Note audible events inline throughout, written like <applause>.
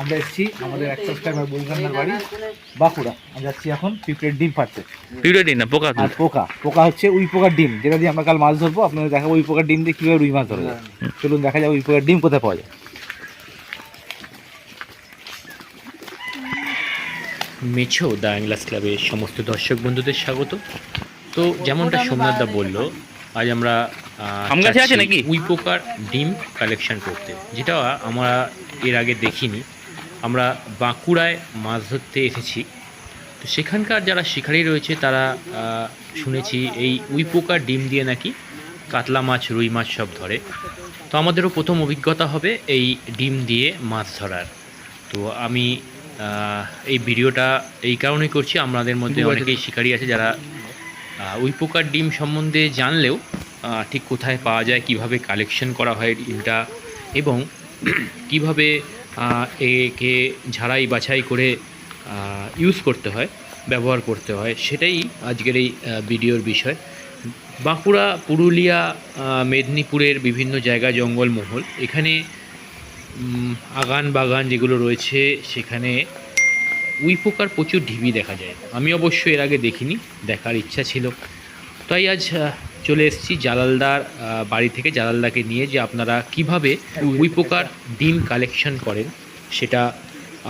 আমরা এসেছি আমাদের এক সাবস্ক্রাইবার বলকান্নার বাড়ি বাঁকুড়া। আমরা যাচ্ছি এখন পিঁপড়ের ডিম পাড়তে। ডিম না পোকা আর পোকা। পোকা হচ্ছে উই পোকার ডিম। যেটা দিয়ে আমরা কাল মাছ ধরবো আপনাদের দেখাবো উই পোকার ডিম দিয়ে কীভাবে রুই মাছ ধরা যায়। চলুন দেখা যাবে উই পোকার ডিম কোথায় পাওয়া যায়। মেছো দ্য অ্যাংলাস ক্লাবের সমস্ত দর্শক বন্ধুদের স্বাগত। তো যেমনটা সোমনাথদা বলল আজ আমরা আম গাছে আছে নাকি? উই পোকার ডিম কালেকশন করতে। যেটা আমরা এর আগে দেখিনি। আমরা বাঁকুড়ায় মাছ ধরতে এসেছি। তো সেখানকার যারা শিকারী রয়েছে তারা শুনেছি এই উই পোকার ডিম দিয়ে নাকি কাতলা মাছ রুই মাছ সব ধরে। তো আমাদেরও প্রথম অভিজ্ঞতা হবে এই ডিম দিয়ে মাছ ধরার। তো আমি এই ভিডিওটা এই কারণে করছি। আমাদের মধ্যে অনেকেই শিকারী আছে যারা আহ, উই পোকার ডিম সম্বন্ধে জানলেও ঠিক কোথায় পাওয়া যায়, কীভাবে কালেকশন করা হয় ডিমটা এবং <clears throat> কীভাবে একে ঝাড়াই বাছাই করে ইউজ করতে হয়, ব্যবহার করতে হয়, সেটাই আজকের এই ভিডিওর বিষয়। বাঁকুড়া, পুরুলিয়া মেদিনীপুরের বিভিন্ন জায়গা, জঙ্গলমহল, এখানে আগান বাগান যেগুলো রয়েছে, সেখানে উই পোকার প্রচুর ঢিবি দেখা যায়। আমি অবশ্য এর আগে দেখিনি, দেখার ইচ্ছা ছিল। তাই আজ চলে এসেছি জালালদার বাড়ি থেকে জালালদাকে নিয়ে যে আপনারা কীভাবে উই পোকার ডিম কালেকশন করেন সেটা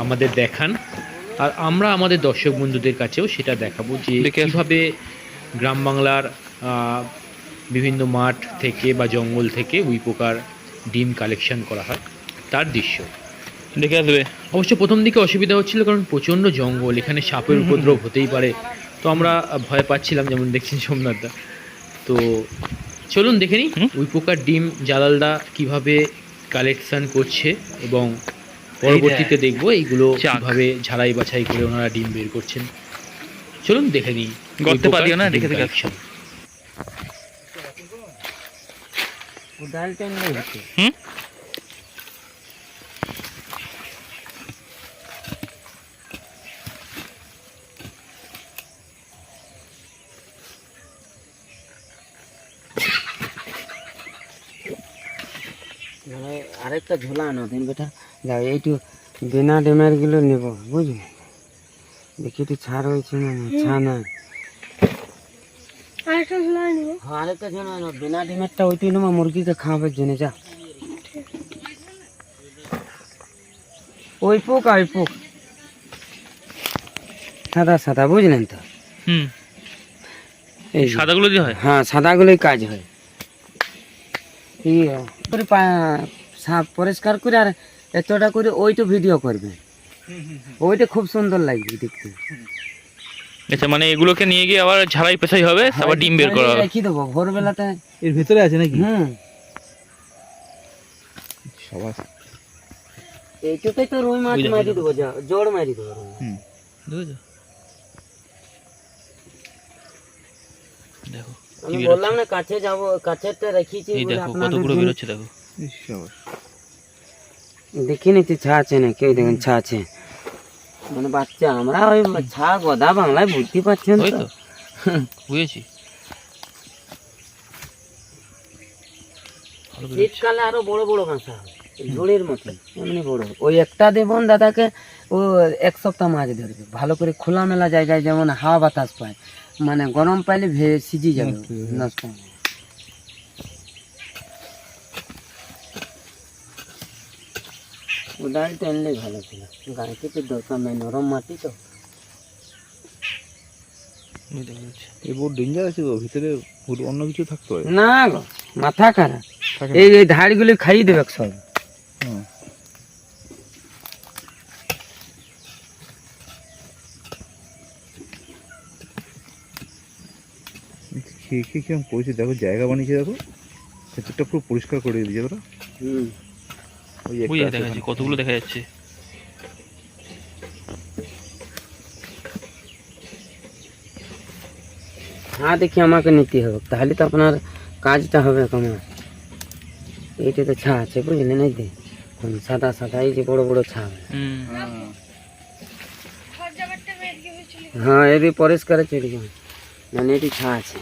আমাদের দেখান। আর আমরা আমাদের দর্শক বন্ধুদের কাছেও সেটা দেখাবো যে কীভাবে গ্রাম বাংলার বিভিন্ন মাঠ থেকে বা জঙ্গল থেকে উই পোকার ডিম কালেকশন করা হয় তার দৃশ্য। দেখে আসবে। অবশ্য প্রথম দিকে অসুবিধা হচ্ছিল কারণ প্রচণ্ড জঙ্গল এখানে সাপের উপদ্রব হতেই পারে। তো আমরা ভয় পাচ্ছিলাম যেমন দেখছেন সোমনাথদা। তো চলুন দেখে নিই ওই পোকার ডিম জালালদা কীভাবে কালেকশন করছে এবং পরবর্তীতে দেখব এইগুলো। কীভাবে ঝাড়াই বাছাই করে ওনারা ডিম বের করছেন। চলুন দেখে নিই উই গর্তে পা না, দেখে দেখে হুম মানে আরেকটা ঝোলা আনো দিন বেটা। যাও এইটু বিনা ডিমেরগুলো নেব বুঝলি? দেখি একটু ছাড় হয়েছে না না, ছা না হ্যাঁ আরেকটা বিনা ডিমেরটা ওইটু নেব মুরগিকে খাওয়াবার জন্য যা। ওই পোক পোক সাদা সাদা বুঝলেন তো হুম। এই সাদাগুলো দিয়ে হয়? হ্যাঁ সাদাগুলোই কাজ হয়। এই করে পা- সাপ পরিষ্কার করে আর এতটা করে ওইটা ভিডিও করবে। ওইটা খুব সুন্দর লাগবে দেখতে। আচ্ছা মানে এগুলোকে নিয়ে গিয়ে আবার ঝাড়াই পেছাই হবে? আবার ডিম বের করা হবে? রেখে দেবো ভোরবেলাতে। এর ভেতরে আছে নাকি? হুম। এইটুকুই তো রুই মাছ মারি দেবো যা জোর মারি দেবো হুম। বুঝেছ? দেখো আমি বললাম না কাছে যাব কাছেরটা রেখেছি এই দেখো কতগুলো বেরোচ্ছে দেখো। ইস, সবাই। ছা আছে না কেউ দেখেন ছা আছে মানে বাচ্চা আমরা ওই ছা গদা বাংলায় বুঝতে পারছেন তো তো বুঝেছি ভালো বেরোচ্ছে। শীতকালে আরও বড় বড় মাছ হবে ঝুড়ির মতো এমনি বড় ওই একটা দেবন দাদাকে ও এক সপ্তাহ মাছ ধরবে ভালো করে খোলামেলা জায়গায় যেমন হাওয়া বাতাস পায় মানে গরম পাইলে সিজি যাবে নষ্ট যাবে। নষ্ট হবে। কোদাল টেনলে ভালো ছিল। গাড়িতে তো দরকার নেই নরম মাটি তো। ডেঞ্জার আছে গো ভিতরে অন্য কিছু থাকতে পারে। না গো মাথা খারাপ। এই এই ধাড়গুলি খাইয়ে দেবে সব। খেয়ে খেয়ে করেছে দেখো জায়গা বানিয়েছে দেখো। ভেতরটা পুরো পরিষ্কার করে দিয়েছে ওরা হুম। ওই একটা বুঝে আছে দেখা যাচ্ছে কতগুলো দেখা যাচ্ছে? হ্যাঁ দেখি আমাকে নিতে হবে। তাহলে তো আপনার কাজটা হবে আমার এইটা তো ছা আছে বুঝলেন? এই যে সাদা সাদা এই যে বড় বড় ছা। হ্যাঁ এদি পরিষ্কার যাবে মানে এটি ছা আছে।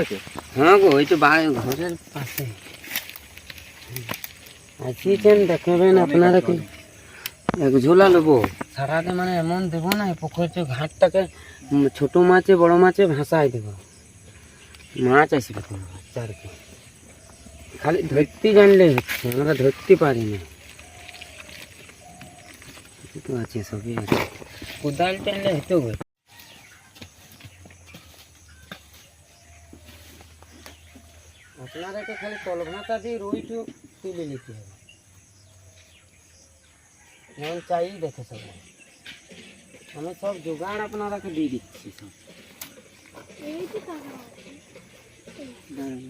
আছে? হ্যাঁ গো ওই তো ঘরের পাশে। আসিয়েছেন দেখবেন আপনারা কি এক ঝোলা নেব সারাতে মানে এমন দেবো না পুকুরের ঘাটটাকে উম, ছোট মাছে বড় মাছে ভাসাই দেবো মাছ আসবে কোনো চারকে খালি ধরতে জানলেই হচ্ছে আমরা ধরতে পারি না এই তো আছে সবই আছে কোদাল টানলে হতেও হবে আপনাদেরকে খালি কলভাটা দিয়ে রুইটু তুলে নিতে হবে যেমন চাই দেখে সবাই আমি সব জোগাড় আপনাদেরকে দিয়ে দিচ্ছি সব দাঁড়ান।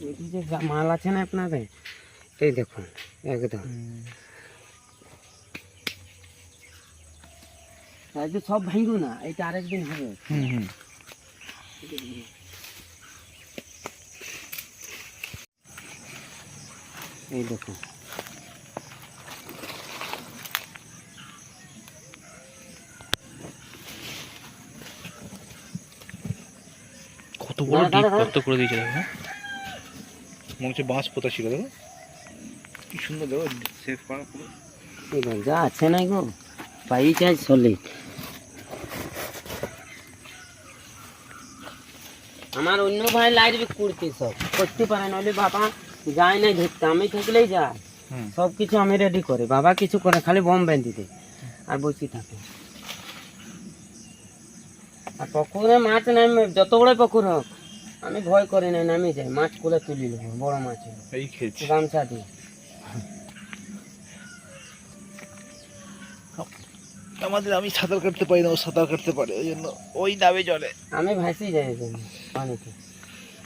এই যে যা- মাল আছে না আপনাদের এই দেখুন একদম এই যে সব ভাঙবো না এইটা আরেকদিন হবে হুম হুম এই দেখুন। কত বড় ডিপ কত করে দিয়েছে দেখো হ্যাঁ? মনে হচ্ছে বাঁশ পোতা ছিল দেখো। কি সুন্দর দেখো সেভ করা পুরো। যা আছে না গো পাই চাই সলিড আমার অন্য ভাই লাইট বি করতে সব করতে পারে নইলে বাবা যায় নাই ধরতে আমি থাকলেই যায় সব কিছু আমি রেডি করে বাবা কিছু করে খালি বম বেঁধে দেয় আর বসে থাকে। আর পুকুরে মাছ নামে যত বড় পুকুর হোক আমি ভয় করি না নামে যাই। মাছ কুলে তুলি নেব বড় মাছ গামছা দিয়ে। আমাদের আমি সাঁতার কাটতে পারি না ও সাঁতার কাটতে পারে ওই জন্য ওই নামে জলে। আমি ভাসি যাই পানিতে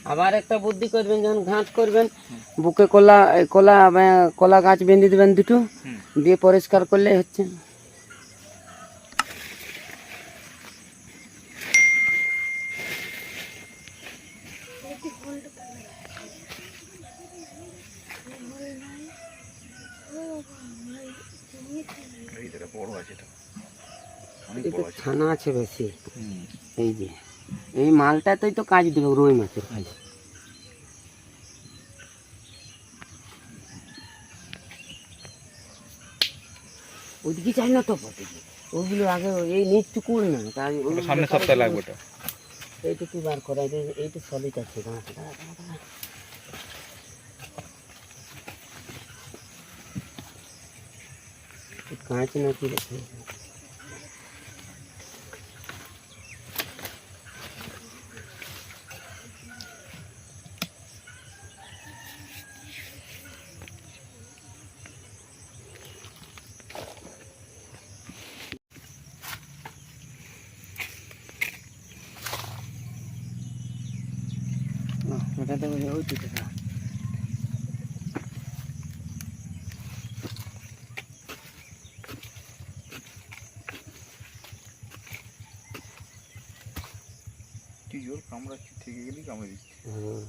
আবার একটা বুদ্ধি করবেন যখন ঘাট করবেন বুকে কলা কলা কলা গাছ বেঁধে দেবেন দুটো দিয়ে পরিষ্কার করলে হচ্ছে। ছানা আছে বেশি। এই যে। এই মালটাতেই তো কাজ দেবে রুই মাছের কাজ। ওদিকে চাই না তো ওদিকে। ওগুলো আগে এই নিচটুকু না তাই ওটা ওগুলো সামনের বেকার সপ্তাহে লাগবে ওটা। এইটুকু বার করা এইটু সলিড আছে কাঁচ নাকি রেখে? না, ওটাতে ওই দুটো দাও। জোর কামড়াচ্ছি থেকে গেলি। কামড়ে দিচ্ছি হুম,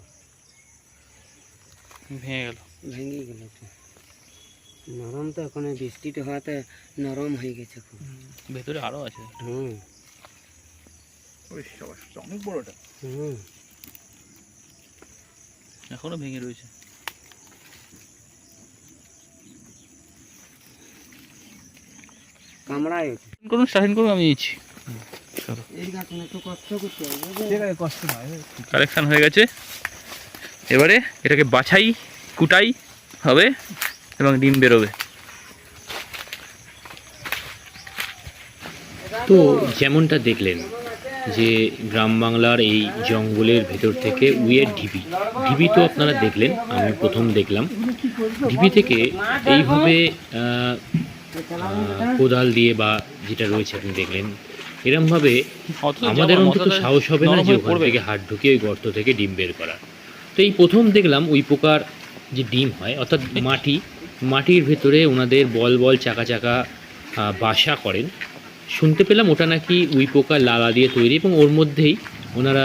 ভেঙে গেল ভেঙে গেল নরম তো এখন বৃষ্টিটা হওয়াতে নরম হয়ে গেছে খুব। ভেতরে আরও আছে। হুম। অনেক বড়টা। হুম। এখনও ভেঙে রয়েছে। কামড়ায় করুন স্টার্টিং করুন আমি কালেকশন হয়ে গেছে। এবারে এটাকে বাছাই কুটাই হবে এবং ডিম বেরোবে। তো যেমনটা দেখলেন যে গ্রাম বাংলার এই জঙ্গলের ভেতর থেকে উইয়ের ঢিবি। ঢিবি তো আপনারা দেখলেন আমি প্রথম দেখলাম। ঢিবি থেকে এইভাবে কোদাল দিয়ে বা যেটা রয়েছে আপনি দেখলেন এরমভাবে আমাদের অন্তত সাহস হবে না যে ওখান থেকে হাত ঢুকিয়ে ওই গর্ত থেকে ডিম বের করা তো এই প্রথম দেখলাম ওই প্রকার যে ডিম হয় অর্থাৎ মাটি মাটির ভেতরে ওনাদের বল বল চাকা চাকা বাসা করেন। শুনতে পেলাম ওটা নাকি উই পোকা লালা দিয়ে তৈরি এবং ওর মধ্যেই ওনারা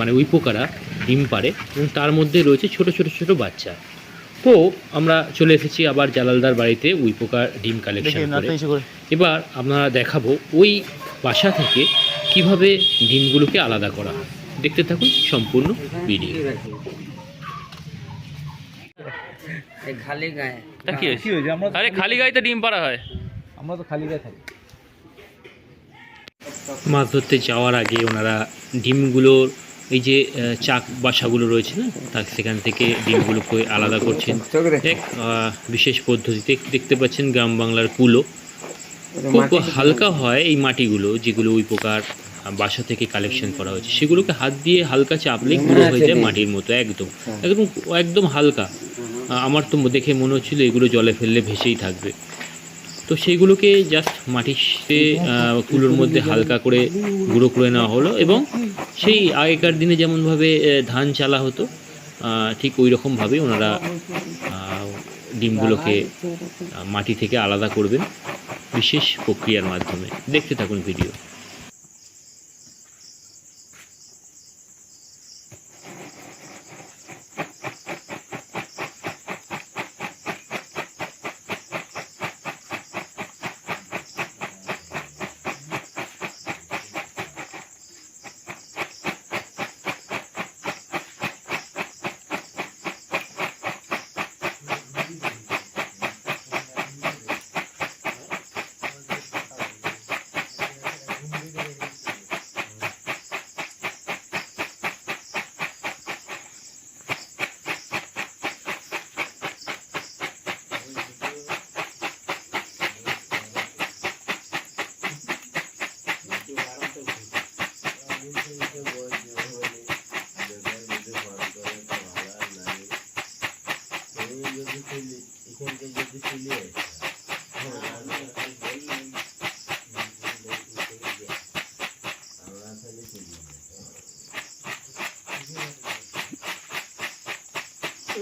মানে উই পোকারা ডিম পারে এবং তার মধ্যে রয়েছে ছোট ছোট ছোট বাচ্চা। তো আমরা চলে এসেছি আবার জালালদার বাড়িতে উই পোকার ডিম কালেকশন করে। এবার আপনারা দেখাবো ওই বাসা থেকে কীভাবে ডিমগুলোকে আলাদা করা হয়। দেখতে থাকুন সম্পূর্ণ ভিডিও। ঠিক আছে। এই খালি গায়ে। তা খালি ডিম পাড়া হয়। আমরা তো খালি গায়ে থাকি। মাছ ধরতে যাওয়ার আগে ওনারা ডিমগুলোর এই যে চাক বাসাগুলো রয়েছে না তার সেখান থেকে ডিমগুলোকে আলাদা করছেন। এক বিশেষ পদ্ধতিতে দেখতে পাচ্ছেন গ্রাম বাংলার কুলো। খুব হালকা হয় এই মাটিগুলো যেগুলো ওই প্রকার বাসা থেকে কালেকশন করা হয়েছে। সেগুলোকে হাত দিয়ে হালকা চাপলেই গুঁড়ো হয়ে যায় মাটির মতো একদম। একদম একদম হালকা। আমার তো দেখে মনে হচ্ছিল এগুলো জলে ফেললে ভেসেই থাকবে। তো সেইগুলোকে জাস্ট মাটিতে কুলোর মধ্যে হালকা করে গুঁড়ো করে নেওয়া হলো এবং সেই আগেকার দিনে যেমনভাবে ধান চালা হতো ঠিক ওই রকমভাবেই ওনারা ডিমগুলোকে মাটি থেকে আলাদা করবেন বিশেষ প্রক্রিয়ার মাধ্যমে। দেখতে থাকুন ভিডিও।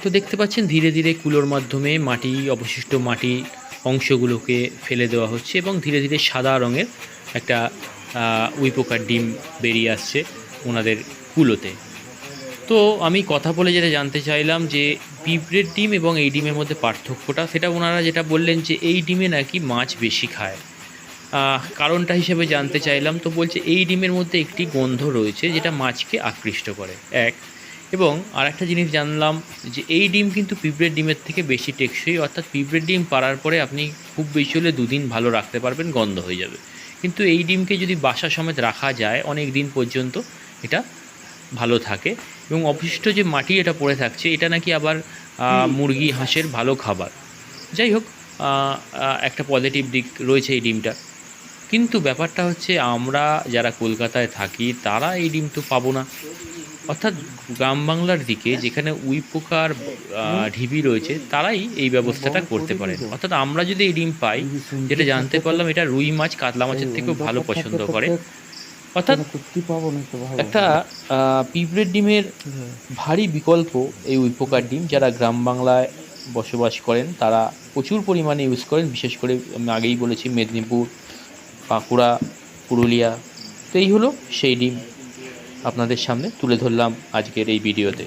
তো দেখতে পাচ্ছেন, ধীরে ধীরে কুলোর মাধ্যমে মাটি, অবশিষ্ট মাটি অংশগুলোকে ফেলে দেওয়া হচ্ছে এবং ধীরে ধীরে সাদা রঙের একটা উইপোকার ডিম বেরিয়ে আসছে ওনাদের কুলোতে। তো আমি কথা বলে যেটা জানতে চাইলাম যে, পিঁপড়ের ডিম এবং এই ডিমের মধ্যে পার্থক্যটা, সেটা ওনারা যেটা বললেন যে, এই ডিমে নাকি মাছ বেশি খায়। কারণটা হিসেবে জানতে চাইলাম, তো বলছে এই ডিমের মধ্যে একটি গন্ধ রয়েছে যেটা মাছকে আকৃষ্ট করে। এক এবং আর একটা জিনিস জানলাম যে এই ডিম কিন্তু পিঁপড়ের ডিমের থেকে বেশি টেকসই অর্থাৎ পিঁপড়ের ডিম পাড়ার পরে আপনি খুব বেশি হলে দুদিন ভালো রাখতে পারবেন গন্ধ হয়ে যাবে। কিন্তু এই ডিমকে যদি বাসা সমেত রাখা যায় অনেক দিন পর্যন্ত এটা ভালো থাকে এবং অবশিষ্ট যে মাটি এটা পড়ে থাকছে এটা নাকি আবার মুরগি হাঁসের ভালো খাবার। যাই হোক একটা পজিটিভ দিক রয়েছে এই ডিমটা। কিন্তু ব্যাপারটা হচ্ছে আমরা যারা কলকাতায় থাকি তারা এই ডিম তো পাবো না। অর্থাৎ গ্রাম বাংলার দিকে যেখানে উই পোকার ঢিবি রয়েছে, তারাই এই ব্যবস্থাটা করতে পারেন। অর্থাৎ আমরা যদি এই ডিম পাই, যেটা জানতে পারলাম, এটা রুই মাছ, কাতলা মাছের থেকেও ভালো পছন্দ করে। অর্থাৎ একটা পিঁপড়ের ডিমের ভারী বিকল্প এই উইপোকার ডিম, যারা গ্রাম বাংলায় বসবাস করেন, তারা প্রচুর পরিমাণে ইউজ করেন। বিশেষ করে আমি আগেই বলেছি, মেদিনীপুর, বাঁকুড়া, পুরুলিয়া। তো এই হলো সেই ডিম। আপনাদের সামনে তুলে ধরলাম আজকের এই ভিডিওতে।